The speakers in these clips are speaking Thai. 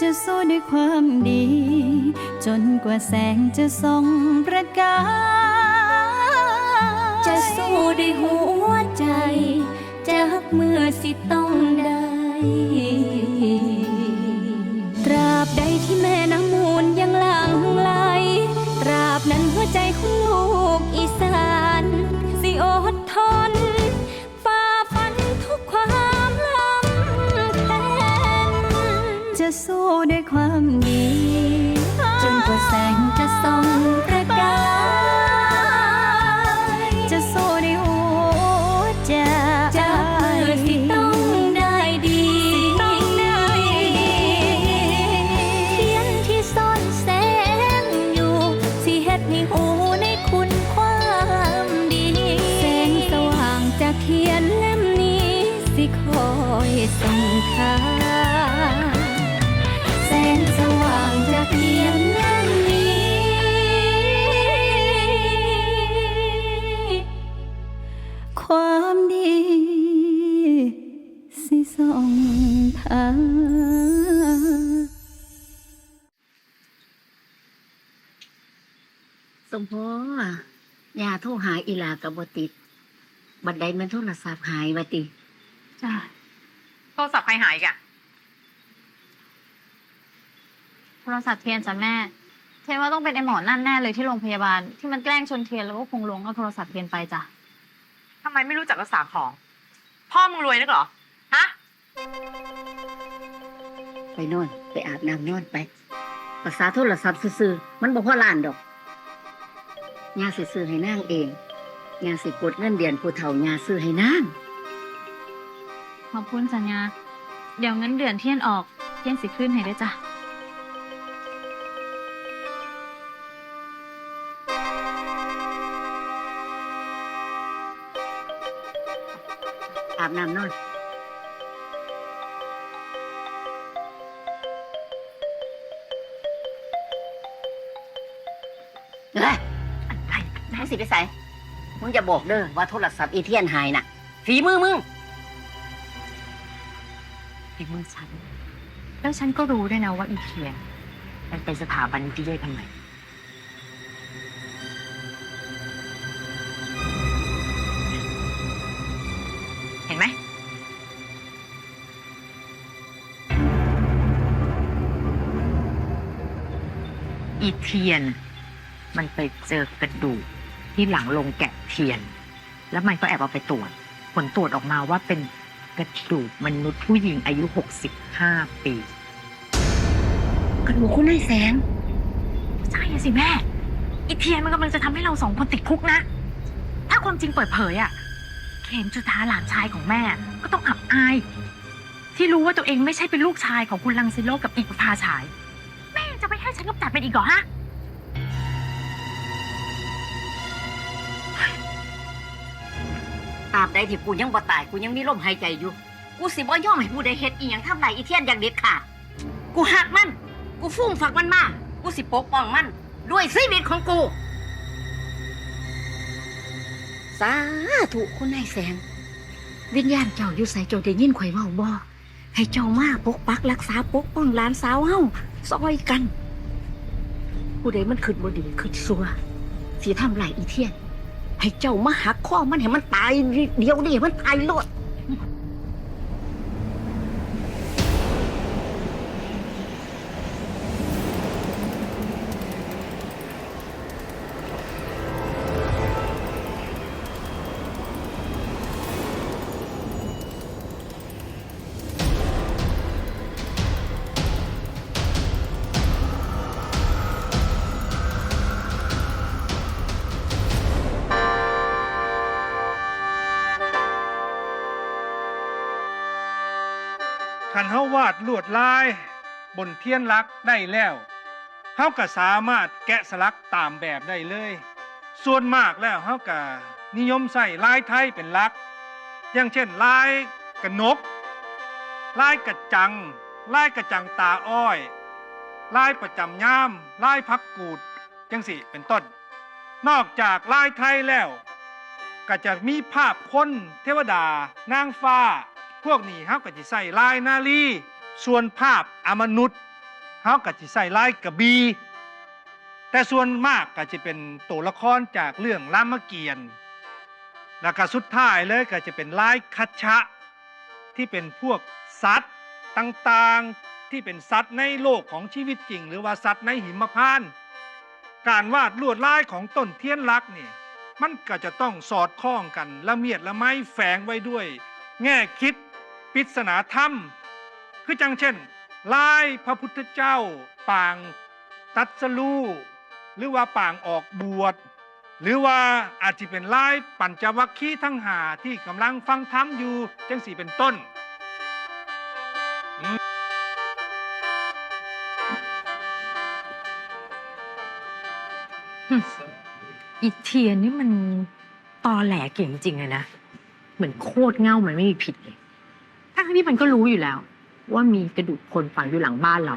จะสู้ด้วยความดี จนกว่าแสงจะส่องประกาย จะสู้ด้วยหัวใจจากเมื่อสิต้องได้ สิคอยส่งทางแสงสว่างจากเทียนเล่มนี้ ความดีสิส่องทางสมพอยาโทรหาอีหลากับบติด บัดใดแมันโทรศัพท์หายวะติจ้า โทรศัพท์ใครหายอีกอะโทรศัพท์เทียนจ้ะแม่ เทียนว่าต้องเป็นไอหมอนั่นแน่เลยที่โรงพยาบาลที่มันแกล้งชนเทียนแล้วก็คงลวงเอาโทรศัพท์เทียนไปจ้ะทำไมไม่รู้จักรักษาของ พ่อมึงรวยนักเหรอ ฮะ ไปนอนไปอาบน้ำนอนไปรักษาโทรศัพท์ซื่อๆมันบ่พอล้านดอกยาสิซื้อให้นางเองยาสิกดเงินเดือนผู้เฒ่ายาซื้อให้นาง ขอบคุณสัญญา เดี๋ยวเงินเดือนเทียนออกเทียนสิขึ้นให้ด้วยจ้ะ อาบน้ำนอน เฮ้ยอะไรไหนสิไปใส่มึงจะบอกเด้อว่าโทรศัพท์อีเทียนหายน่ะ ฝีมือมึง ฝีมือฉัน แล้วฉันก็รู้ด้วยนะว่าอีเทียนมันเป็นสถาบันนิติเวชทำไมเห็นไหม อีเทียน มันไปเจอกระดูกที่หลังลงแกะเทียน แล้วมันก็แอบเอาไปตรวจ ผลตรวจออกมาว่าเป็น กระดูกมนุษย์ผู้หญิงอายุ 65 ปี กระดูกคุณนายแสงใช่อะสิแม่ อีเทียนมันกำลังจะทำให้เราสองคนติดคุกนะ ถ้าความจริงเปิดเผยอะเข็มจุธาหลานชายของแม่ ก็ต้องอับอาย ที่รู้ว่าตัวเองไม่ใช่เป็นลูกชายของคุณลังสิโลกับอีกประภาฉาย แม่จะไม่ให้ฉันกำจัดเป็นอีกเหรอฮะ ตาบใดที่กูยังบ่ตายกูยังมีลมหายใจอยู่ กูสิบ่ย่อมให้ผู้ใดเฮ็ดอีหยังทำลายอีเทียนอย่างเด็ดขาดกูหักมัน กูฟุ่มฝักมันมากูสิปกป้องมัน ด้วยชีวิตของกูสาธุคุณนายแสง วิญญาณเจ้าอยู่ใส่เจ้าได้ยินข่อยเว้าบ่ให้เจ้ามาปกปักรักษาปกป้องหลานสาวเฮาซอยกัน ผู้ใดมันขึ้นบ่ดีขึ้นซัวสิทำลายอีเทียน ให้เจ้ามาหักข้อมันให้มันตายเดียวดิมันตายโลด คันเฮาวาดลวดลาย บนเทียนลักได้แล้วเฮาก็สามารถแกะสลักตามแบบได้เลย ส่วนมากแล้วเฮาก็นิยมใส่ลายไทยเป็นลัก อย่างเช่นลายกระนก ลายกระจัง ลายกระจังตาอ้อย ลายประจำยามลายพักกูดจังสิเป็นต้น นอกจากลายไทยแล้ว ก็จะมีภาพคนเทวดานางฟ้า พวกนี้เฮาก็จะใส่ลายนาลีส่วนภาพอมนุษย์เฮาก็สิใส่ลายกระบีแต่ส่วนมากก็จะเป็นตัวละครจากเรื่องรามเกียรติ์แล้วก็สุดท้ายเลยก็จะเป็นลายคัชชะ ที่เป็นพวกสัตว์ต่างๆที่เป็นสัตว์ในโลกของชีวิตจริง หรือว่าสัตว์ในหิมพานต์การวาดลวดลายของต้นเทียนลักษณ์เนี่ยมันก็จะต้องสอดคล้องกันละเมียดละไมแฝงไว้ด้วย แง่คิด ปริศนาธรรม คือจังเช่น ลายพระพุทธเจ้า ปางตัดสลูหรือว่าปางออกบวช หรือว่าอาจจะเป็นลายปัญจวัคคีย์ทั้งหาที่กำลังฟังธรรมอยู่จังสี่เป็นต้นอีเทียนนี่มันตอแหลเก่งจริงเลยนะ เหมือนโคตรเง่ามันไม่มีผิดเลย งที่มันก็รู้อยู่แล้ว ว่ามีกระดูกคนฝังอยู่หลังบ้านเรา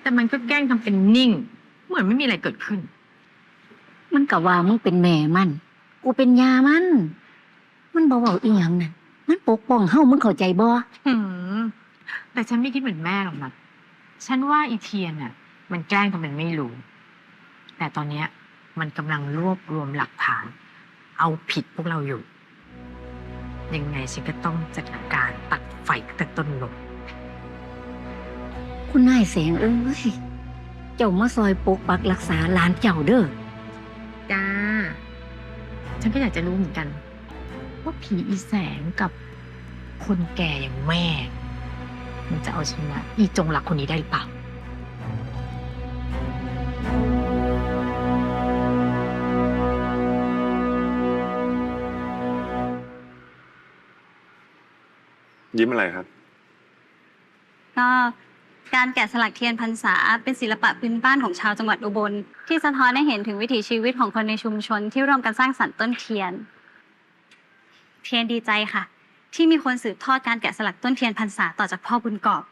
แต่มันก็แกล้งทำเป็นนิ่ง เหมือนไม่มีอะไรเกิดขึ้น มันก็ว่ามึงเป็นแม่มัน กูเป็นยามัน มันบ่เว้าอีหยังนั่นมันปกป้องเฮามึงเข้าใจบ่หืมแต่ฉันไม่คิดเหมือนแม่หรอกนะฉันว่าอีเทียนน่ะ มันแกล้งทำเป็นไม่รู้ แต่ตอนเนี้ยมันกำลังรวบรวมหลักฐาน เอาผิดพวกเราอยู่ ยังไงฉันก็ต้องจัดการตัดไฟตั้งแต่ต้นลมคุณนายแสงเอ้ย เจ้ามาซอยปกปักรักษาหลานเจ้าเด้อ จ้า ฉันก็อยากจะรู้เหมือนกัน ว่าผีอีแสงกับคนแก่อย่างแม่ มันจะเอาชนะอีจงรักคนนี้ได้หรือเปล่า ยิ้มอะไรครับ ก็การแกะสลักเทียนพรรษาเป็นศิลปะพื้นบ้านของชาวจังหวัดอุบล ที่สะท้อนให้เห็นถึงวิถีชีวิตของคนในชุมชนที่ร่วมกันสร้างสรรค์ต้นเทียน เทียนดีใจค่ะ ที่มีคนสืบทอดการแกะสลักต้นเทียนพรรษาต่อจากพ่อบุญกอบ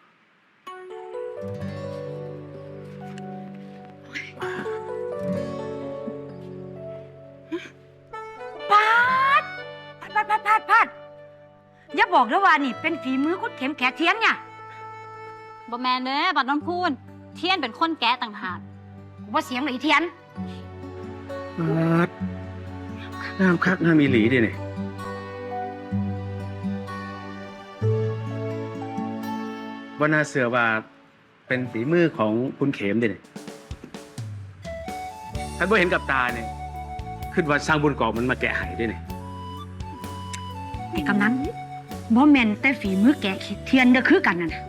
อย่าบอกนะว่านี่เป็นฝีมือคุณเข็มแขกเทียนเนี่ยบแมนเด้อบัดน้ำพูนเทียนเป็นคนแกะต่างหากกูว่าเสียงไหนเทียนครับน้ำคักน้ำมีหลีดิเนี่ยว่าน่าเสือว่าเป็นฝีมือของคุณเขมดิเนี่ยท่านบ่เห็นกับตาเนี่ยขึ้นว่าสร้างบุญกอบมันมาแกะไห้ด้วยเนี่ย ไอ้กำนัน บ่แม่นแต่ฝีมือแกะเทียนเด้อคือกันน่ะนะ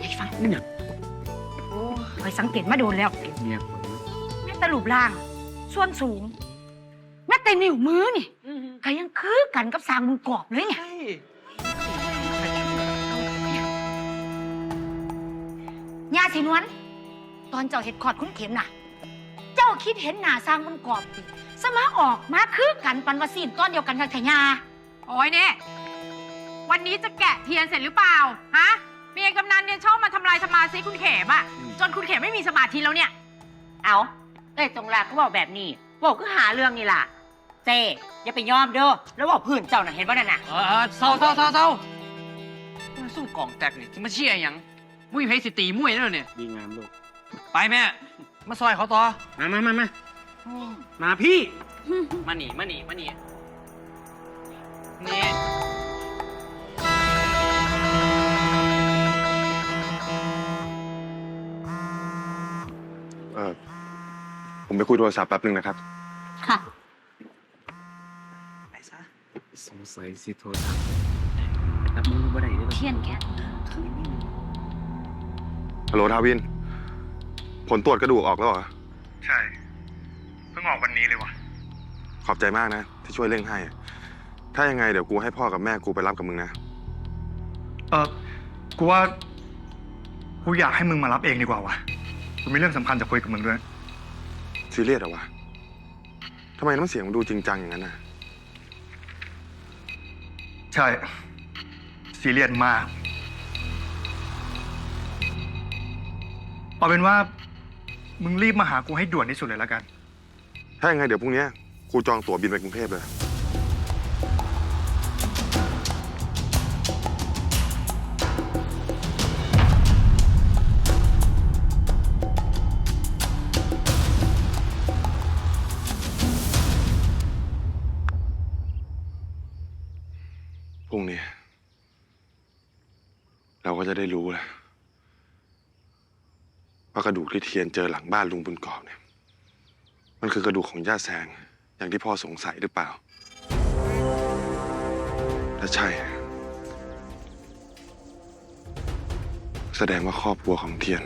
ไอ้ฟังนั่นน่ะโอ้คอยสังเกตมาโดนแล้วเมียผมแม่แต่รูปร่าง ส่วนสูง แม่แต่นิ้วมือนี่ก็ยังคือกันกับสร้างมือกรอบเลยเนี่ยยาสีนวลตอนเจ้าเห็ดขอดคุณเข็มน่ะ เจ้าคิดเห็นหน้าสร้างมือกรอบติสมาออกมาคือกันปันวาซีนตอนเดียวกันกับไถยาโอ้ยเนี่ย วันนี้จะแกะเทียนเสร็จหรือเปล่า ฮะ เมียกำนันเนี่ยชอบมาทำลายสมาธิคุณเขมอะจนคุณเขมไม่มีสมาธิแล้วเนี่ย เอาเอ้ยตรงลาก็บอกแบบนี้บอกก็หาเรื่องนี่ล่ะเจอย่าไปยอมเด้อแล้วบอกพื้นเจ้าน่ะเห็นว่านั่นน่ะเออเศร้าเศร้าเศร้าเศร้ามันสู้กล่องแตกนี่ที่มาเชี่ยหยังมุ้ยเพสิตีมุ้ยนั่นเนี่ยดีงามลูก ไปแม่ มาซอยเขาต่อ มามามามามาพี่ มาหนีมาหนีมาหนีนี่ ไปคุยโทรศัพท์แป๊บนึงนะครับ ค่ะ ไปซะสงสัยสิโทรศัพท์รับมือบ่ได้เด้อเทียนแกะฮัลโหลทาวิน ผลตรวจกระดูกออกแล้วเหรอ ใช่ เพิ่งออกวันนี้เลยวะขอบใจมากนะ ที่ช่วยเร่งให้ ถ้ายังไงเดี๋ยวกูให้พ่อกับแม่กูไปรับกับมึงนะ เออกูว่า กูอยากให้มึงมารับเองดีกว่าวะกูมีเรื่องสำคัญจะคุยกับมึงด้วย ซีเรียสเหรอวะทำไมน้ำเสียงมันดูจริงจังอย่างนั้นน่ะ ใช่ ซีเรียสมาก เอาเป็นว่า มึงรีบมาหากูให้ด่วนที่สุดเลยแล้วกัน ถ้ายังไงเดี๋ยวพรุ่งนี้กูจองตั๋วบินไปกรุงเทพเลย เราก็จะได้รู้แล้วว่ากระดูกที่เทียนเจอหลังบ้านลุงบุญกอบเนี่ย มันคือกระดูกของย่าแซง อย่างที่พ่อสงสัยหรือเปล่า ถ้าใช่ แสดงว่าครอบครัวของเทียน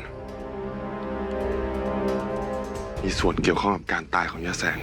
มีส่วนเกี่ยวข้องกับการตายของย่าแซง